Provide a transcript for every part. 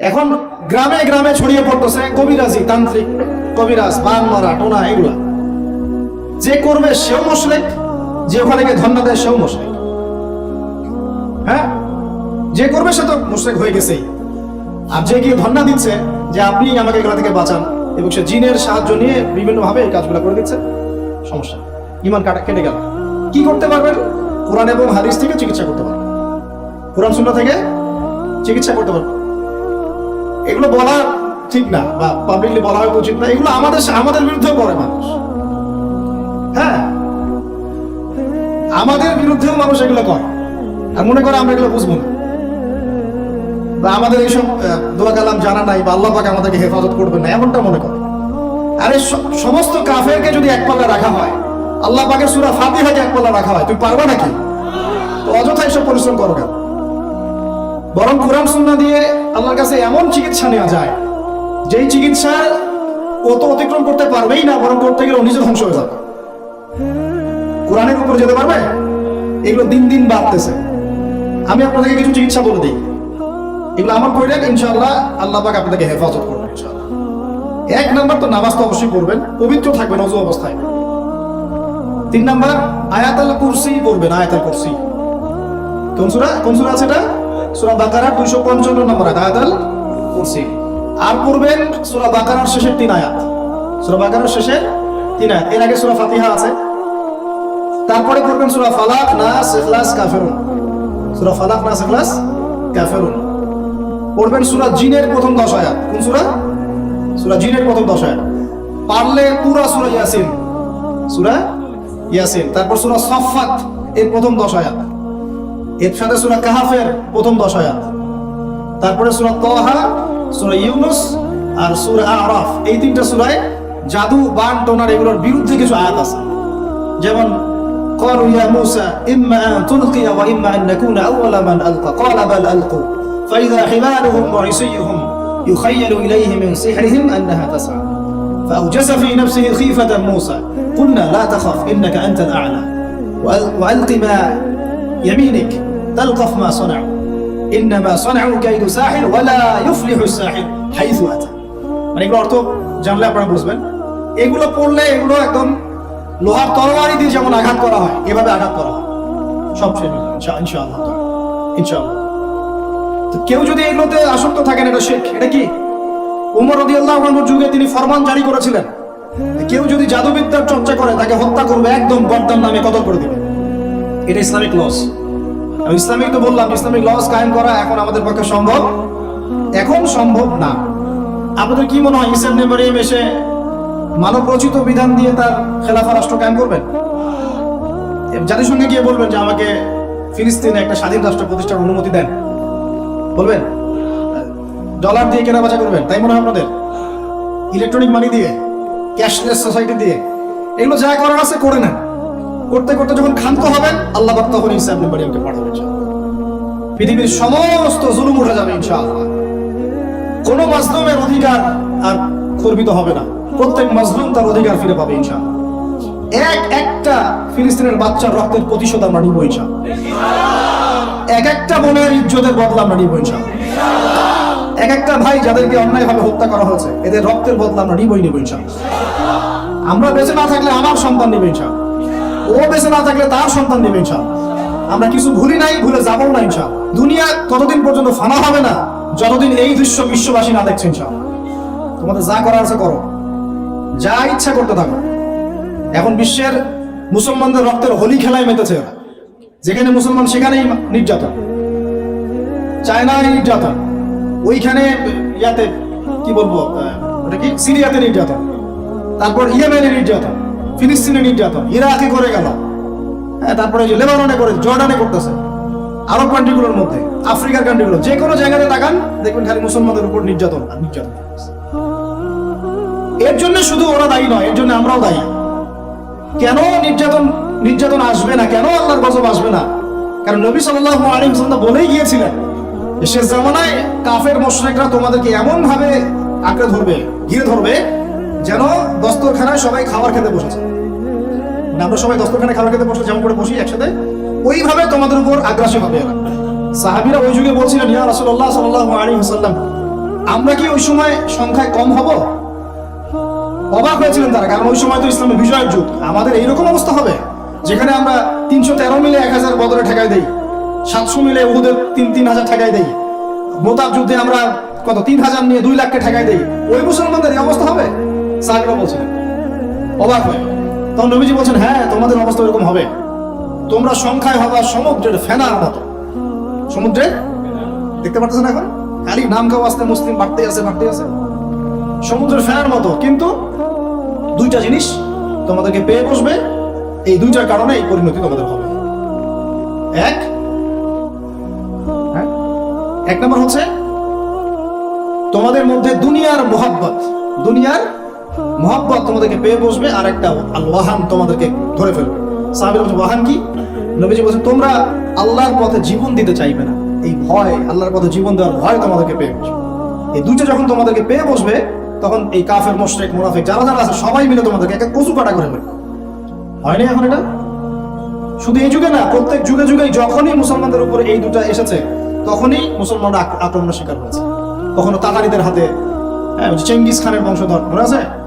এখন গ্রামে গ্রামে ছড়িয়ে পড়তেছে কবিরাজি, তান্ত্রিক, কবিরাজ বান মারা টোনা, এগুলা। যে করবে সেও মুশরিক যে ওখানে গিয়ে ধন্না দেয় সেও মুশরিক হ্যাঁ? যে করবে সে তো মুশরিক হয়ে গেছেই। আর যে গিয়ে ধন্না দিচ্ছে, যে আপনি আমাকে এগুলা থেকে বাঁচান, এবং সে জিনের সাহায্য নিয়ে বিভিন্ন ভাবে এই কাজগুলো করে দিচ্ছে, সমস্যা। ইমান কাটা কেটে গেল। কি করতে পারবেন? কোরআন এবং হাদিস থেকে চিকিৎসা করতে পারবেন। কোরআন শূন্য থেকে চিকিৎসা করতে পারবেন। এগুলো বলা ঠিক না, বা পাবলিকলি বলা হয় উচিত না। এগুলো আমাদের আমাদের বিরুদ্ধেও করে মানুষ। হ্যাঁ? আমাদের বিরুদ্ধেও মানুষ এগুলো করে। আর মনে করে আমরা এগুলো বুঝব না। বা আমাদের এইসব দোয়া কালাম জানা নাই বা আল্লাহ পাক আমাদেরকে হেফাজত করবে না, এমনটা মনে করে। আরে স- সমস্ত কাফেরকে যদি এক পাল্লা রাখা হয়, আল্লাহ পাকের সুরা ফাতিহাকে এক পাল্লা রাখা হয়, তুমি পারবা নাকি? তো অযথা এসব পরিশ্রম করো কেন? বরং কোরআন সুন্না দিয়ে আল্লাহর কাছে এমন চিকিৎসা নেওয়া যায়, যেই চিকিৎসা ও তো অতিক্রম করতে পারবেই না, বরং করতে গেলে নিজে ধ্বংস হয়ে যাবে। কোরআনের উপর যেতে পারবে? এগুলো দিন দিন বাড়তেছে। আমি আপনাদেরকে কিছু চিকিৎসা বলে দিই। এগুলো আমার করলেন ইনশাআল্লাহ আল্লাহ পাক আপনাদেরকে হেফাজত করবেন ইনশাআল্লাহ। এক নাম্বার তো নামাজ তো অবশ্যই পড়বেন, পবিত্র থাকবেন, অজু অবস্থায়। তিন নাম্বার, আয়াতাল কুরসি পড়বেন, আয়াতাল কুরসি। কোন সূরা? কোন সূরা আছে এটা? সূরা বাকারা 255 নম্বর আয়াত, আয়াতাল কুরসি। আর পড়বেন সূরা বাকারার শেষের তিন আয়াত। সূরা বাকারার শেষের তিন আয়াত। এর আগে সূরা ফাতিহা আছে। তারপরে পড়বেন সূরা ফালাক নাস ইখলাস কাফিরুন। সূরা ফালাক নাস ইখলাস কাফিরুন। পড়বেন সূরা জিনের প্রথম 10 আয়াত। কোন সুরা? সুরা জিনের প্রথম 10 আয়াত। পারলে পুরা সুরা ইয়াসিন। সুরা ইয়াসিন। তারপর সূরা সফাত এর প্রথম 10 আয়াত। এর সাথে সুরা কাহাফের প্রথম 10 আয়াত। তারপরে সুরা তাহা সুরা ইউনুস আর সুরা আরাফ। এই তিনটা সুরায় জাদু বান টোনার এগুলোর বিরুদ্ধে কিছু আয়াত আছে। যেমন قالوا يا موسى إما أن تلقي وإما أن نكون أول من ألقى قال بل ألقوا فإذا حبالهم وعصيهم يخيل إليه من سحرهم أنها تسعى فأوجس في نفسه خيفة موسى قلنا لا تخف إنك أنت الأعلى وألق ما يمينك تلقف ما صنعوا إنما صنعوا كيد ساحر ولا يفلح الساحر حيث أتى মানে এগুলো অর্থ জানলে আপনারা বুঝবেন এগুলো পড়লে এগুলো একদম লোহার তরবারি দিয়ে যেমন আঘাত করা হয় এভাবে আঘাত করা হয় সব শেষ হয়ে যাবে, ইনশা- ইনশাআল্লাহ তাআলা। ইনশাআল্লাহ তো কেউ যদি এগুলোতে আসক্ত থাকেন এটা শেখ এটা কি উমর রাদিয়াল্লাহু আনহুর যুগে তিনি ফরমান জারি করেছিলেন কেউ যদি জাদুবিদ্যার চর্চা করে তাকে হত্যা করবে একদম গর্দান নামে কতল করে দিবে এটা ইসলামিক লস আমি ইসলামিক তো বললাম, ইসলামিক লস কায়েম করা এখন আমাদের পক্ষে সম্ভব? এখন সম্ভব না। আপনাদের কি মনে হয় ইসলাম নেমারিয়াম এসে মানব রচিত বিধান দিয়ে তার খেলাফা রাষ্ট্র কায়েম করবেন? জাতিসংঘে গিয়ে বলবেন যে আমাকে ফিলিস্তিনে একটা স্বাধীন রাষ্ট্র প্রতিষ্ঠার অনুমতি দেন। বলবেন? ডলার দিয়ে কেনা বেচা করবেন, তাই মনে হয় আপনাদের? ইলেকট্রনিক মানি দিয়ে, ক্যাশলেস সোসাইটি দিয়ে। এগুলো যা করার আছে করে নেন। করতে করতে যখন ক্ষান্ত হবেন, আল্লাহ পাক তখন ইসা ইবনে মারিয়ামকে পাঠাবেন পৃথিবীর সমস্ত জুলুম উঠে যাবে ইনশাআল্লাহ। কোনো অধিকার আর খর্বিত হবে না। প্রত্যেক মাজলুম তার অধিকার ফিরে পাবে ইনশাআল্লাহ। এক একটা ফিলিস্তিনের বাচ্চার রক্তের প্রতিশোধ আমরা নিব ইনশাআল্লাহ। এক একটা বোনের ইজ্জতের বদলা আমরা নিব ইনশাআল্লাহ। এক একটা ভাই যাদেরকে অন্যায়ভাবে হত্যা করা হয়েছে, এদের রক্তের বদলা আমরা নিবই নিব ইনশাআল্লাহ। আমরা বেঁচে না থাকলে আমার সন্তান নেবে ইনশাআল্লাহ। ও বেঁচে না থাকলে তার সন্তান নেবে ইনশাআল্লাহ। আমরা কিছু ভুলি নাই, ভুলে যাব না ইনশাআল্লাহ। দুনিয়া ততদিন পর্যন্ত ফানা হবে না, যতদিন এই দৃশ্য বিশ্ববাসী না দেখছে ইনশাআল্লাহ। তোমাদের যা করার আছে করো। যা ইচ্ছা করতে থাকো। এখন বিশ্বের মুসলমানদের রক্তের হোলি খেলায় মেতেছে ওরা যেখানে মুসলমান সেখানেই নির্যাতন। চায়নায় নির্যাতন। ওইখানে ইয়াতে, কি বলব ওটা কি? সিরিয়াতে নির্যাতন। তারপর ইয়েমেনে নির্যাতন। ফিলিস্তিনে নির্যাতন, ইরাকে করে গেল। হ্যাঁ তারপরে যে লেবাননে করে, জর্ডানে করতেছে। আরব কান্ট্রিগুলোর মধ্যে, আফ্রিকার কান্ট্রিগুলো যে কোনো জায়গাতে তাকান, দেখবেন খালি মুসলমানদের উপর নির্যাতন আর নির্যাতন এর জন্য শুধু ওরা দায়ী নয়, এর জন্য আমরাও দায়ী। কেন নির্যাতন নির্যাতন আসবে না? কেন আল্লাহর গজব আসবে না? কারণ নবী সাল্লাল্লাহু আলাইহি ওয়াসাল্লাম বলেই গিয়েছিলেন শেষ জামানায় কাফের, মুশরিকরা তোমাদেরকে এমন ভাবে আঁকড়ে ধরবে, ঘিরে ধরবে যেন দস্তরখানায় সবাই খাবার খেতে বসেছে। আমরা সবাই দস্তরখানায় খাবার খেতে বসে যেমন করে বসি একসাথে, ওইভাবে তোমাদের উপর আগ্রাসী হবে এরা। সাহাবীরা ওই যুগে বলছিলেন, ইয়া রাসূলুল্লাহ সাল্লাল্লাহু আলাইহি ওয়াসাল্লাম, আমরা কি ওই সময় সংখ্যায় কম হব? অবাক হয়েছিলেন তারা, কারণ ওই সময় তো ইসলামের বিজয়ের যুগ। আমাদের এইরকম অবস্থা হবে, যেখানে আমরা তিনশো তেরো মিলে এক হাজার বদলে ঠেকাই দেই, সাতশো মিলে ওদের তিন তিন হাজার ঠেকাই দেই, মোতাব যুদ্ধে আমরা কত, তিন হাজার নিয়ে দুই লাখকে ঠেকাই দেই। ওই মুসলমানদের এই অবস্থা হবে? সাহেবরা বলছিলেন অবাক হয়ে। তখন নবীজি বলছেন হ্যাঁ তোমাদের অবস্থা এরকম হবে। তোমরা সংখ্যায় হবা সমুদ্রের ফেনার মতো। সমুদ্রে দেখতে পাচ্ছেন এখন? খালি নাম গাও আসতে মুসলিম বাড়তে আছে বাড়তে আছে। সমুদ্রের ফেনার মতো, কিন্তু দুইটা জিনিস তোমাদেরকে পেয়ে বসবে। এই দুইটার কারণে এই পরিণতি তোমাদের হবে। এক হ্যাঁ? এক নম্বর হচ্ছে, তোমাদের মধ্যে দুনিয়ার মোহাব্বত, দুনিয়ার মোহাব্বত তোমাদেরকে পেয়ে বসবে আর একটা আল ওয়াহান তোমাদেরকে ধরে ফেলবে। সাহাবির বলছে ওয়াহান কি? নবীজি বলছে তোমরা আল্লাহর পথে জীবন দিতে চাইবে না। এই ভয়, আল্লাহর পথে জীবন দেওয়ার ভয় তোমাদেরকে পেয়ে বসবে। এই দুইটা যখন তোমাদেরকে পেয়ে বসবে, তখন এই কাফের, মোশরেক, মুনাফিক যারা যারা আছে, সবাই মিলে তোমাদেরকে একটা কচু কাটা করে ফেলবে হয়নি এখন এটা? শুধু এই যুগে না, প্রত্যেক যুগে যুগে যখনই মুসলমানদের উপর এই দুটো এসেছে, তখনই মুসলমানরা আক- আক্রমণের শিকার হয়েছে। কখনো তাতারিদের হাতে হ্যাঁ চেঙ্গিস খানের বংশধর, মনে আছে?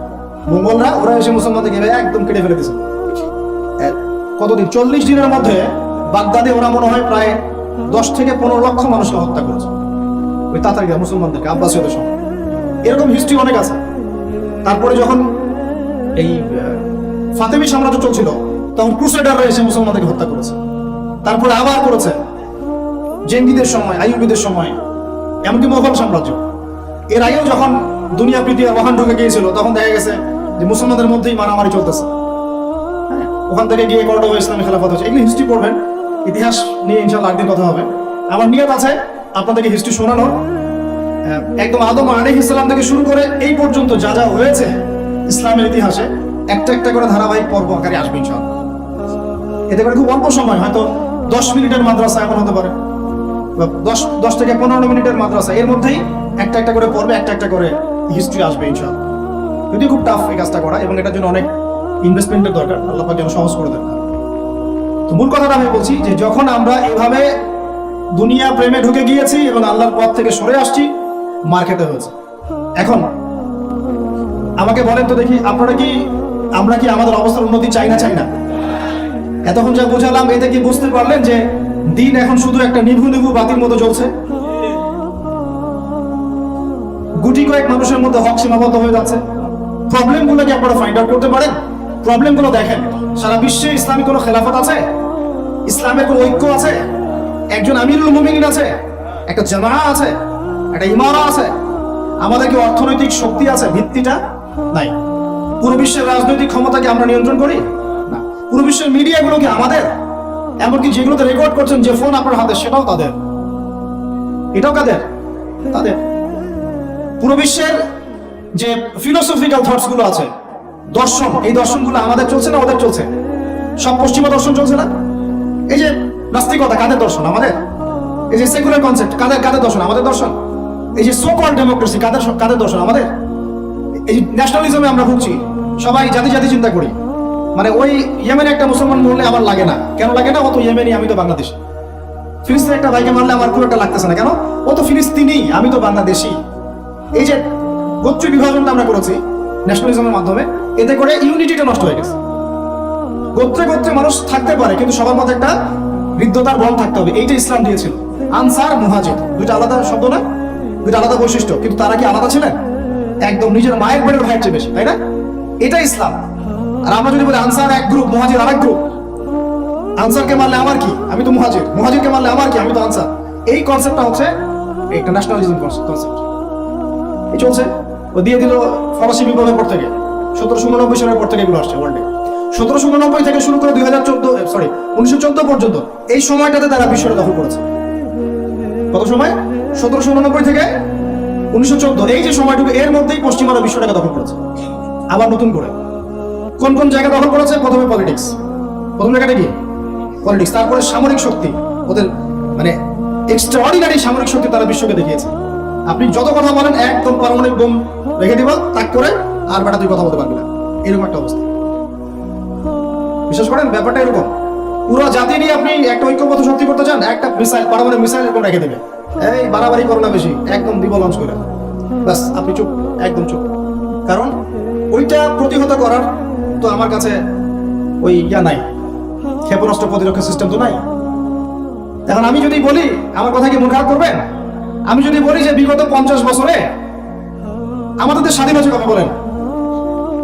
মঙ্গলরা, ওরা এসে মুসলমানদেরকে এভাবে একদম কেটে ফেলে দিয়েছে। কতদিন? চল্লিশ দিনের মধ্যে বাগদাদে ওরা মনে হয় প্রায় দশ থেকে পনেরো লক্ষ মানুষকে হত্যা করেছে। ওই তাতারিরা, মুসলমানদেরকে, আব্বাসীয়দের সঙ্গে। এরকম হিস্ট্রি অনেক আছে। তারপরে যখন এই ফাতেমি সাম্রাজ্য চলছিল, তখন ক্রুসেডাররা এসে মুসলমানদেরকে হত্যা করেছে। তারপরে আবার করেছে। জেঙ্গিদের সময়, আইয়ুবিদের সময়, এমনকি মোগল সাম্রাজ্য। এর আগেও যখন দুনিয়া আর মহান ঢুকে গিয়েছিল, তখন দেখা গেছে যে মুসলমানদের মধ্যেই মারামারি চলতেছে। হ্যাঁ, ওখান থেকে গিয়ে করডোবা ইসলামী খেলাফত হচ্ছে এগুলি হিস্ট্রি পড়বেন ইতিহাস নিয়ে ইনশাল্লাহ একদিন কথা হবে। আমার নিয়ত আছে আপনাদেরকে হিস্ট্রি শোনানোর। একদম আদম আলী ইসলাম থেকে শুরু করে এই পর্যন্ত যা যা হয়েছে ইসলামের ইতিহাসে একটা একটা করে ধারাবাহিক পর্ব আকারে আসবে ইনশাল্লাহ এতে করে খুব অল্প সময় হয়তো দশ মিনিটের মাদ্রাসা এমন হতে পারে। দশ দশ থেকে পনেরো মিনিটের মাদ্রাসা এর মধ্যেই একটা একটা করে পর্বে একটা একটা করে হিস্ট্রি আসবে ইনশাল্লাহ যদিও খুব টাফ এই কাজটা করা এবং এটার জন্য অনেক ইনভেস্টমেন্টের দরকার, আল্লাহ যেন সহজ করে দেন। তো মূল কথাটা আমি বলছি যে যখন আমরা এভাবে দুনিয়া প্রেমে ঢুকে গিয়েছি এবং আল্লাহর পথ থেকে সরে আসছি, মার খেতে হয়েছে। এখন আমাকে বলেন তো দেখি, আপনারা কি, আমরা কি আমাদের অবস্থার উন্নতি চাই না চাই না? এতক্ষণ যা বোঝালাম, এতে কি বুঝতে পারলেন যে দিন এখন শুধু একটা নিভু নিভু বাতির মতো চলছে গুটি কয়েক মানুষের মধ্যে হক সীমাবদ্ধ হয়ে যাচ্ছে। প্রবলেমগুলো কি আপনারা ফাইন্ড আউট করতে পারেন? প্রবলেমগুলো দেখেন। সারা বিশ্বে ইসলামী কোনো খেলাফত আছে? ইসলামের কোনো ঐক্য আছে? একজন আমিরুল মুমিনিন আছে? একটা জামা আছে? একটা ইমারা আছে? আমাদের কি অর্থনৈতিক শক্তি আছে? ভিত্তিটা নাই। পুরো বিশ্বের রাজনৈতিক ক্ষমতাকে আমরা নিয়ন্ত্রণ করি? না। পুরো বিশ্বের মিডিয়াগুলো কি আমাদের? এমনকি যেগুলোতে রেকর্ড করছেন যে ফোন আপনার হাতে, সেটাও তাদের। এটাও কাদের? তাদের। পুরো বিশ্বের যে ফিলোসফিক্যাল থটসগুলো আছে, দর্শন, এই দর্শনগুলো আমাদের চলছে না, ওদের চলছে? সব পশ্চিমা দর্শন চলছে না? এই যে নাস্তিকতা, কাদের দর্শন? আমাদের? এই যে সেকুলার কনসেপ্ট কাদের কাদের দর্শন? আমাদের দর্শন? এই যে সো কল ডেমোক্রেসি কাদের কাদের দর্শন? আমাদের? এই যে ন্যাশনালিজমে আমরা ভুগছি, সবাই জাতি জাতি চিন্তা করি। মানে ওই ইয়েমেনে একটা মুসলমান মরলে আমার লাগে না। কেন লাগে না? ও তো ইয়েমেনি আমি তো বাংলাদেশি। ফিলিস্তিনের একটা ভাইকে মারলে আমার খুব একটা লাগতেছে না। কেন? ও তো ফিলিস্তিনি, আমি তো বাংলাদেশি। এই যে গোত্র বিভাজনটা আমরা করেছি ন্যাশনালিজমের মাধ্যমে। এতে করে ইউনিটিটা নষ্ট হয়ে গেছে। গোত্রে গোত্রে মানুষ থাকতে পারে, কিন্তু সবার মধ্যে একটা হৃদ্যতার বল থাকতে হবে। এইটা ইসলাম দিয়েছিল। আনসার মুহাজির। দুইটা আলাদা শব্দ না? দুইটা আলাদা বৈশিষ্ট্য। কিন্তু তারা কি আলাদা ছিলেন? একদম নিজের মায়ের পেটের ভাইয়ের চেয়ে বেশি, তাই না? এটা ইসলাম। আর আমরা যদি বলি আনসার এক গ্রুপ মুহাজির আরেক গ্রুপ আনসারকে মারলে আমার কি? আমি তো মুহাজির। মুহাজিরকে মারলে আমার কি? আমি তো আনসার। এই কনসেপ্টটা হচ্ছে একটা ন্যাশনালিজম কনসেপ্ট এই চলছে। ও দিয়ে দিল ফরাসি বিপ্লবের পর থেকে। সতেরোশো উননব্বই সালের পর থেকে এগুলো আসছে ওয়ার্ল্ডে সতেরোশো উননব্বই থেকে শুরু করে দুই হাজার চোদ্দ সরি উনিশশো চোদ্দ পর্যন্ত এই সময়টাতে তারা বিশ্বটা দখল করেছে। কত সময়? সতেরোশো উননব্বই থেকে উনিশশো চোদ্দ। এই যে সময়টুকু, এর মধ্যেই পশ্চিমারা বিশ্বটাকে দখল করেছে। আবার নতুন করে। কোন কোন জায়গা দখল করেছে? প্রথমে পলিটিক্স প্রথম জায়গাটা কি? পলিটিক্স তারপরে সামরিক শক্তি। ওদের মানে এক্সট্রাঅর্ডিনারি সামরিক শক্তি তারা বিশ্বকে দেখিয়েছে। আপনি যত কথা বলেন একদম পারমাণবিক বোম রেখে দিব, তাক করে আর বেটা তুই কথা বলতে পারবি না। এরকম একটা অবস্থা। বিশ্বাস করেন, ব্যাপারটা এরকম। পুরো জাতি নিয়ে আপনি একটা ঐক্যবদ্ধ শক্তি করতে চান, একটা মিসাইল পারমাণবিক মিসাইল এরকম রেখে দেবে। এই বাড়াবাড়ি করো না বেশি, একদম দিব লঞ্চ করে। ব্যাস, আপনি চুপ, একদম চুপ। কারণ ওইটা প্রতিহত করার তো আমার কাছে ওই ইয়া নাই। ক্ষেপণাস্ত্র প্রতিরক্ষা সিস্টেম তো নাই। এখন আমি যদি বলি, আমার কথা কি খারাপ করবেন? আমি যদি বলি যে বিগত পঞ্চাশ বছরে আমাদের দেশ স্বাধীন হয়েছে কবে বলেন।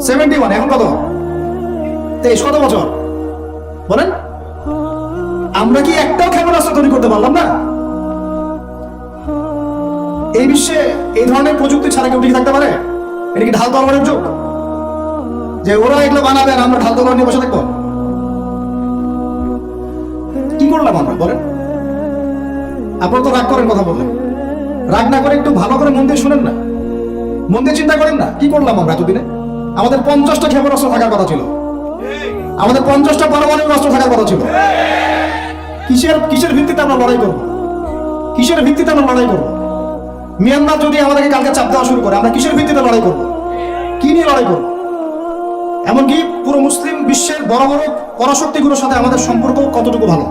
সেভেন্টি ওয়ান এখন কত? তেইশ, কত বছর? বলেন। আমরা কি একটাও ক্ষেপণাস্ত্র তৈরি করতে পারলাম না? এই বিশ্বে এই ধরনের প্রযুক্তি ছাড়া কেউ টিকে থাকতে পারে? এটা কি ঢাল তলোয়ারের যুগ? যে ওরা এগুলো বানাবে আর আমরা ঢাল তলোয়ার নিয়ে বসে থাকব? কি করলাম আমরা? বলেন। আপনারা তো রাগ করেন কথা বললেন রাগ না করে একটু ভালো করে মন দিয়ে শুনেন না। মন দিয়ে চিন্তা করেন না, কি করলাম আমরা এতদিনে? আমাদের পঞ্চাশটা ক্ষেপণাস্ত্র থাকার কথা ছিল। আমাদের পঞ্চাশটা পারমাণবিক অস্ত্র থাকার কথা ছিল। কিসের কিসের ভিত্তিতে আমরা লড়াই করব? কিসের ভিত্তিতে আমরা লড়াই করব? মিয়ানমার যদি আমাদেরকে কালকে চাপ দেওয়া শুরু করে, আমরা কিসের ভিত্তিতে লড়াই করব? কি নিয়ে লড়াই করব? এমনকি পুরো মুসলিম বিশ্বের বড় বড় পরাশক্তিগুলোর সাথে আমাদের সম্পর্ক কতটুকু ভালো?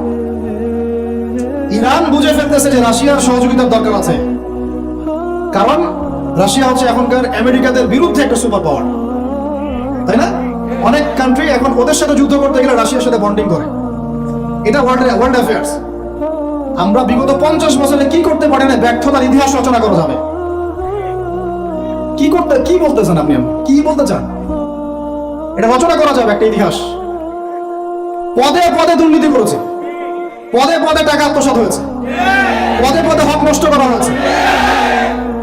ইরান বুঝে ফেলতেছে যে রাশিয়ার সহযোগিতার দরকার আছে। কারণ রাশিয়া হচ্ছে এখনকার আমেরিকাদের বিরুদ্ধে একটা সুপার পাওয়ার তাই না? অনেক কান্ট্রি এখন ওদের সাথে যুদ্ধ করতে গেলে রাশিয়ার সাথে বন্ডিং করে। এটা ওয়ার্ল্ড ওয়ার্ল্ড অ্যাফেয়ার্স আমরা বিগত পঞ্চাশ বছরে কি করতে পারি না ব্যর্থতার ইতিহাস রচনা করা যাবে। কি করতে, কি বলতে চান আপনি? কি বলতে চান? এটা রচনা করা যাবে একটা ইতিহাস। পদে পদে দুর্নীতি করেছে। পদে পদে টাকা আত্মসাৎ হয়েছে। পদে পদে হক নষ্ট করা হয়েছে।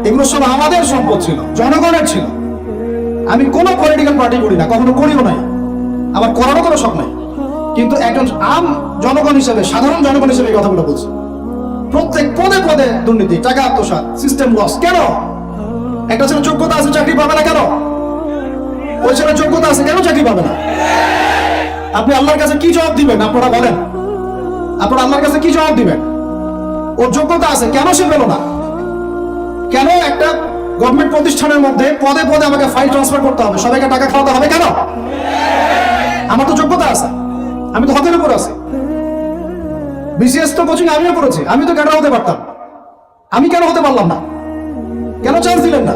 এগুলো সব আমাদের সম্পদ ছিল, জনগণের ছিল। আমি কোনো পলিটিক্যাল পার্টি করি না, কখনো করিও নাই। আমার করারও কোনো শখ নাই। কিন্তু একজন আম জনগণ হিসেবে, সাধারণ জনগণ হিসেবে এই কথাগুলো বলছি। প্রত্যেক পদে পদে দুর্নীতি, টাকা আত্মসাৎ সিস্টেম লস কেন? একটা ছেলে যোগ্যতা আছে, চাকরি পাবে না কেন? ওই ছেলে যোগ্যতা আছে, কেন চাকরি পাবে না? আপনি আল্লাহর কাছে কি জবাব দিবেন, আপনারা বলেন। আপনারা আল্লাহর কাছে কি জবাব দিবেন? ওর যোগ্যতা আছে, কেন সে পেল না? কেন একটা গভর্নমেন্ট প্রতিষ্ঠানের মধ্যে পদে পদে আমাকে ফাইল ট্রান্সফার করতে হবে? সবাইকে টাকা খাওয়াতে হবে কেন? আমার তো যোগ্যতা আছে। আমি তো হকের উপর আছি। বিসিএস তো কোচিং আমিও করেছি। আমি তো ক্যাডার হতে পারতাম। আমি কেন হতে পারলাম না? কেন চান্স দিলেন না?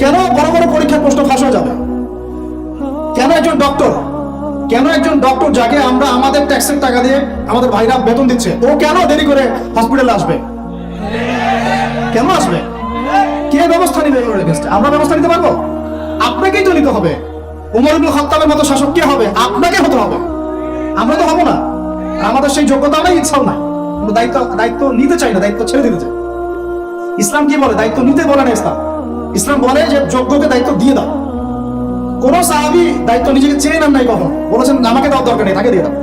কেন বড় বড় পরীক্ষার প্রশ্ন ফাঁস হয়ে যাবে? কেন একজন ডক্টর কেন একজন ডক্টর যাকে আমরা আমাদের ট্যাক্সের টাকা দিয়ে আমাদের ভাইরা বেতন দিচ্ছে? ও কেন দেরি করে হসপিটালে আসবে? কেন আসবে? কে ব্যবস্থা আমরা ব্যবস্থা নিতে পারব? আপনাকেই তো নিতে হবে। উমর মতো শাসক কে হবে? আপনাকে হতে হবে। আমরা তো হব না। আমাদের সেই যোগ্যতা ইচ্ছাও আমরা দায়িত্ব দায়িত্ব নিতে চাই না, দায়িত্ব ছেড়ে দিতে চাই। ইসলাম কি বলে? দায়িত্ব নিতে বলে না ইসলাম। ইসলাম বলে যে যোগ্যকে দায়িত্ব দিয়ে দাও। কোন সাহাবি দায়িত্ব নিজেকে চেয়ে নেন নাই কখন। বলেছেন, আমাকে দেওয়ার দরকার নেই, তাকে দিয়ে দাও।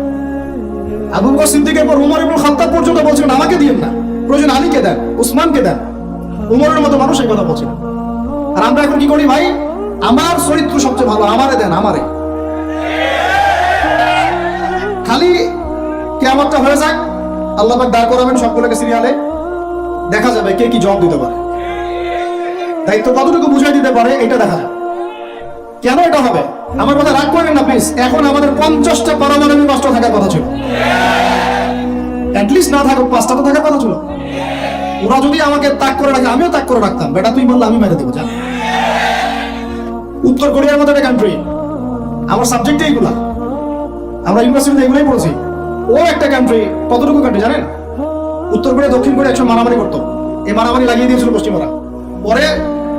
আবু বকর সিদ্দিকের পর উমর ইবনুল খাত্তাব পর্যন্ত বলছিলেন আমাকে দিয়েন না। প্রয়োজন আলীকে দেন, উসমানকে দেন। উমরের মতো মানুষ এই কথা বলছিলেন আর আমরা এখন কি করি ভাই? আমার চরিত্র সবচেয়ে ভালো, আমারে দেন, আমারে। খালি কেমনটা হয়ে যাক, আল্লাহ দাঁড় করাবেন সবগুলোকে সিরিয়ালে। দেখা যাবে কে কি জব দিতে পারে। দায়িত্ব কতটুকু বুঝাই দিতে পারে, এটা দেখা যাবে কেন এটা হবে? আমার কথা রাগ করেন না প্লিজ এখন আমাদের পঞ্চাশটা পারমাণবিক অস্ত্র থাকার কথা ছিল। না থাকুক, পাঁচটা তো থাকার ওরা যদি আমাকে তাক করে রাখে, আমিও তাক করে রাখতাম। বেটা, তুই বললে আমি মেরে দেবো, যা। উত্তর কোরিয়ার মতো একটা কান্ট্রি আমার সাবজেক্ট এইগুলা আমরা ইউনিভার্সিটিতে এগুলোই পড়েছি। ও একটা কান্ট্রি কতটুকু কান্ট্রি জানেন? উত্তর কোরিয়া, দক্ষিণ কোরিয়া একসময় মারামারি করতো। এই মারামারি লাগিয়ে দিয়েছিল পশ্চিমারা পরে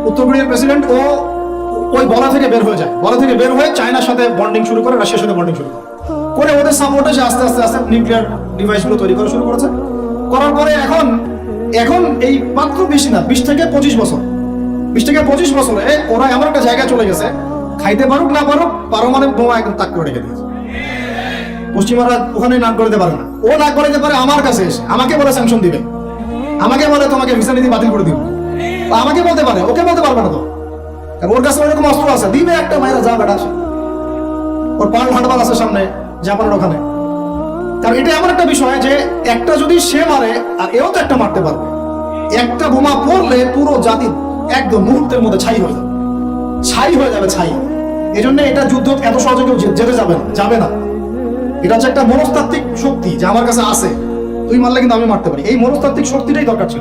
উত্তর কোরিয়ার প্রেসিডেন্ট ও ওই বলা থেকে বের হয়ে যায়। বলা থেকে বের হয়ে চায়নার সাথে বন্ডিং শুরু করে, রাশিয়ার সাথে বন্ডিং শুরু করে। করে ওদের সাপোর্টে সে আস্তে আস্তে আস্তে নিউক্লিয়ার ডিভাইসগুলো তৈরি করা শুরু করেছে। করার পরে এখন এখন এই মাত্র বেশি না, বিশ থেকে পঁচিশ বছর। বিশ থেকে পঁচিশ বছরে ওরা এমন একটা জায়গায় চলে গেছে, খাইতে পারুক না পারুক, পারমাণবিক বোমা একদম তাক করে রেখে দিয়েছে। পশ্চিমারা ওখানে নাক করাতে পারে না। ও নাক করাতে পারে আমার কাছে এসে, আমাকে বলে স্যাংশন দিবে। আমাকে বলে তোমাকে ভিসা নীতি বাতিল করে দিবে। আমাকে বলতে পারে, ওকে বলতে পারবে না তো। ওর কাছে ওরকম অস্ত্র আছে, দিবে একটা মায়েরা যা বেটা ওর পাল হাঁটবাল আছে সামনে, জাপানের ওখানে। কারণ এটা এমন একটা বিষয় যে একটা যদি সে মারে, আর এও তো একটা মারতে পারবে। একটা বোমা পড়লে পুরো জাতি একদম মুহূর্তের মধ্যে ছাই হয়ে যাবে। ছাই হয়ে যাবে, ছাই। এই জন্য এটা যুদ্ধ এত সহজে কেউ যেতে যাবে না যাবে না। এটা হচ্ছে একটা মনস্তাত্ত্বিক শক্তি যে আমার কাছে আছে। তুই মারলে কিন্তু আমি মারতে পারি। এই মনস্তাত্ত্বিক শক্তিটাই দরকার ছিল।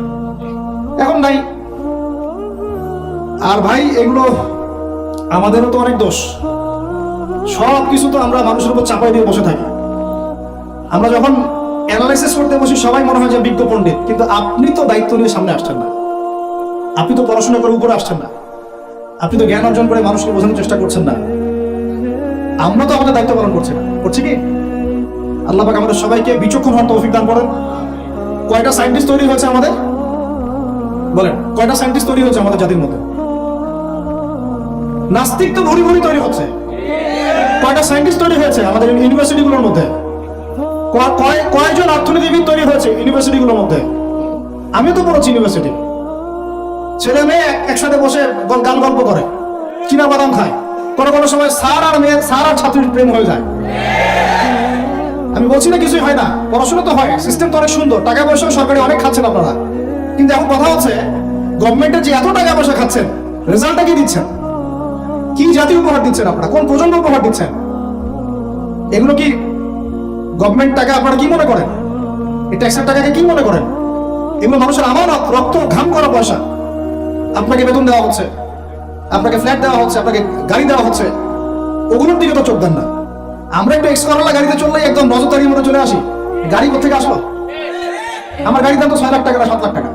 এখন নাই। আর ভাই, এগুলো আমাদেরও তো অনেক দোষ। সব কিছু তো আমরা মানুষের উপর চাপাই দিয়ে বসে থাকি। আমরা যখন অ্যানালাইসিস করতে বসি, সবাই মনে হয় যে বিজ্ঞ পণ্ডিত, কিন্তু আপনি তো দায়িত্ব নিয়ে সামনে আসছেন না। আপনি তো পড়াশোনা করে উপরে আসছেন না। আপনি তো জ্ঞান অর্জন করে মানুষকে বোঝানোর চেষ্টা করছেন না। আমরা তো আমাদের দায়িত্ব পালন করছি না। করছি কি? আল্লাহ পাক আমাদের সবাইকে বিচক্ষণ হওয়ার তৌফিক দান করেন। কয়টা সায়েন্টিস্ট তৈরি হয়েছে আমাদের? বলেন, কয়টা সায়েন্টিস্ট তৈরি হয়েছে আমাদের জাতির মধ্যে? নাস্তিক তো ভরি ভরি তৈরি হচ্ছে। কয়টা সায়েন্টিস্ট তৈরি হয়েছে আমাদের ইউনিভার্সিটিগুলোর মধ্যে? কয়জন অর্থনীতিবিদ তৈরি হয়েছে ইউনিভার্সিটিগুলোর মধ্যে? আমি তো পড়েছি ইউনিভার্সিটি। ছেলে মেয়ে একসাথে বসে গান গল্প করে চীনা বাদাম খায়। কোনো কোনো সময় স্যার আর মেয়ে স্যার আর ছাত্রীর প্রেম হয়ে যায়। আমি বলছি না কিছুই হয় না, পড়াশোনা তো হয় সিস্টেম তো অনেক সুন্দর, টাকা পয়সা সরকারি অনেক খাচ্ছেন আপনারা। কিন্তু এখন কথা হচ্ছে গভর্নমেন্টের যে এত টাকা পয়সা খাচ্ছেন রেজাল্টটা কি দিচ্ছেন? কি জাতি উপহার দিচ্ছেন আপনারা? কোন প্রজন্ম উপহার দিচ্ছেন? এগুলো কি গভর্নমেন্ট টাকা আপনারা কি মনে করেন? এই ট্যাক্সের টাকাকে কি মনে করেন? এগুলো মানুষের আমানত, রক্ত, ঘাম করা পয়সা। আপনাকে বেতন দেওয়া হচ্ছে, আপনাকে ফ্ল্যাট দেওয়া হচ্ছে, আপনাকে গাড়ি দেওয়া হচ্ছে। ওগুলোর দিকে তো চোখ দেন না। আমরা একটু এক্সকরওয়ালা গাড়িতে চললেই একদম নজরদারির মধ্যে চলে আসি। গাড়ি কোথেকে আসলো? আমার গাড়ির দাম তো ছয় লাখ টাকা না সাত লাখ টাকা।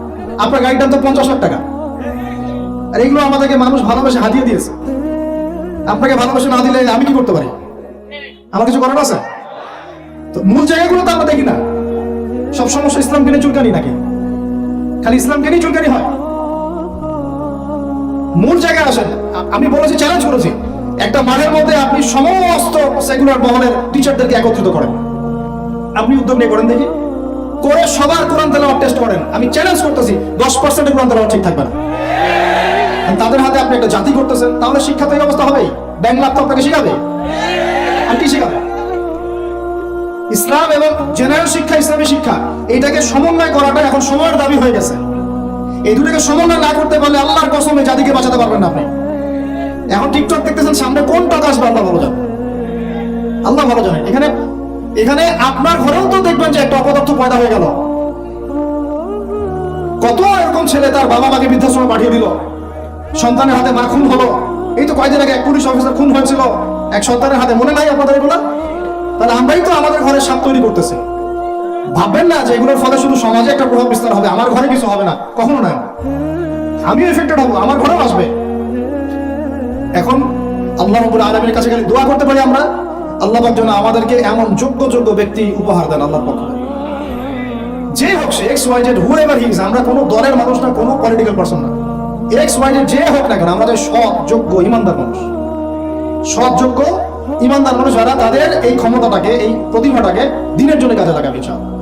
আপনার গাড়ির দাম তো পঞ্চাশ লাখ টাকা। আর এগুলো আমাদেরকে মানুষ ভালোবেসে হাতিয়ে দিয়েছে। আপনাকে ভালোবেসে না দিলে আমি কি করতে পারি? আমার কিছু করার আছে? মূল জায়গাগুলো তো আমরা দেখি না। সব সমস্যা ইসলামকে নিয়ে চুলকানি নাকি? খালি ইসলামকে নিয়ে চুলকানি হয়? মূল জায়গায় আসেন। আমি বলেছি চ্যালেঞ্জ করেছি। একটা মাঠের মধ্যে আপনি সমস্ত সেকুলার মহলের টিচারদেরকে একত্রিত করেন। আপনি উদ্যোগ নিয়ে করেন দেখি। করে সবার কোরআন তেলাওয়াত টেস্ট করেন। আমি চ্যালেঞ্জ করতেছি, দশ পার্সেন্ট কোরআন তেলাওয়াত ঠিক থাকবে না। তাদের হাতে আপনি একটা জাতি করতেছেন, তাহলে শিক্ষা তো এই অবস্থা হবেই। ব্যাংক তো আপনাকে শিখাবে। আর কি শিখাবে? ইসলাম এবং জেনারেল শিক্ষা, ইসলামী শিক্ষা, এটাকে সমন্বয় করাটা এখন সময়ের দাবি হয়ে গেছে। এই দুটোকে সমন্বয় না করতে পারলে আল্লাহর কসমে জাতিকে বাঁচাতে পারবেন না আপনি। এখন টিকটক দেখতেছেন, সামনে কোন টাকা আসবে? আল্লাহ ভালো জানে। আল্লাহ ভালো জানে। এখানে এখানে আপনার ঘরেও তো দেখবেন যে একটা অপদার্থ পয়দা হয়ে গেল। কত এরকম ছেলে তার বাবা মাকে বৃদ্ধাশ্রমে পাঠিয়ে দিল। সন্তানের হাতে মা খুন হলো। এই তো কয়দিন আগে এক পুলিশ অফিসার খুন হয়েছিল। এক সন্তানের হাতে মনে নাই আপনাদের এগুলো? আমরাই তো আমাদের ঘরে সাপ তৈরি করতেছি। ভাববেন না যে এগুলোর ফলে শুধু সমাজে একটা প্রভাব বিস্তার হবে, আমার ঘরে কিছু হবে না। কখনো না। আমিও এফেক্টেড হব, আমার ঘরেও আসবে। এখন আল্লাহ রবুল আলমের কাছে খালি দোয়া করতে পারি আমরা। আল্লাহ যেন আমাদেরকে এমন যোগ্য যোগ্য ব্যক্তি উপহার দেন আল্লাহর পক্ষ যে হোক সে X Y Z whoever his আমরা কোনো দলের মানুষ না, কোনো পলিটিক্যাল পার্সন না। এক্স ওয়াই জেড যে হোক না কেন, আমরা যে সৎ, যোগ্য, ইমানদার মানুষ। সৎ, যোগ্য ইমানদার মানুষ তাদের এই ক্ষমতাটাকে এই প্রতিভাটাকে দিনের জন্য কাজে লাগাবে ইনশাআল্লাহ।